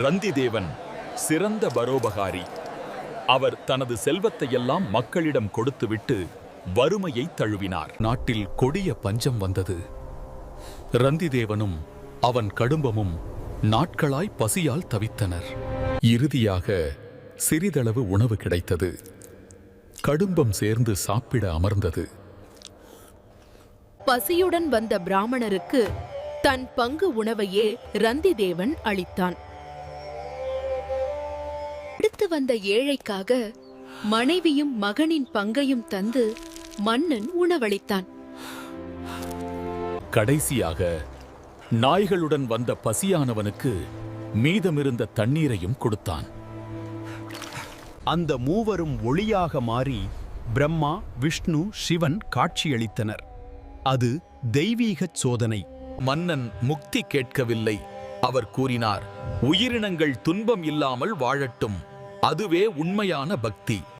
ரந்திதேவன் சிறந்த பரோபகாரி. அவர் தனது செல்வத்தையெல்லாம் மக்களிடம் கொடுத்துவிட்டு வறுமையை தழுவினார். நாட்டில் கொடிய பஞ்சம் வந்தது. ரந்திதேவனும் அவன் கடும்பமும் நாட்களாய் பசியால் தவித்தனர். இறுதியாக சிறிதளவு உணவு கிடைத்தது. கடும்பம் சேர்ந்து சாப்பிட அமர்ந்தது. பசியுடன் வந்த பிராமணருக்கு தன் பங்கு உணவையே ரந்திதேவன் அளித்தான். அடுத்து வந்த ஏழைக்காக மனைவியும் மகனின் பங்கையும் தந்து மன்னன் உணவளித்தான். கடைசியாக நாய்களுடன் வந்த பசியானவனுக்கு மீதமிருந்த தண்ணீரையும் கொடுத்தான். அந்த மூவரும் ஒளியாக மாறி பிரம்மா விஷ்ணு சிவன் காட்சியளித்தனர். அது தெய்வீகச் சோதனை. மன்னன் முக்தி கேட்கவில்லை. அவர் கூறினார் உயிரினங்கள் துன்பம் இல்லாமல் வாழட்டும். அதுவே உண்மையான பக்தி.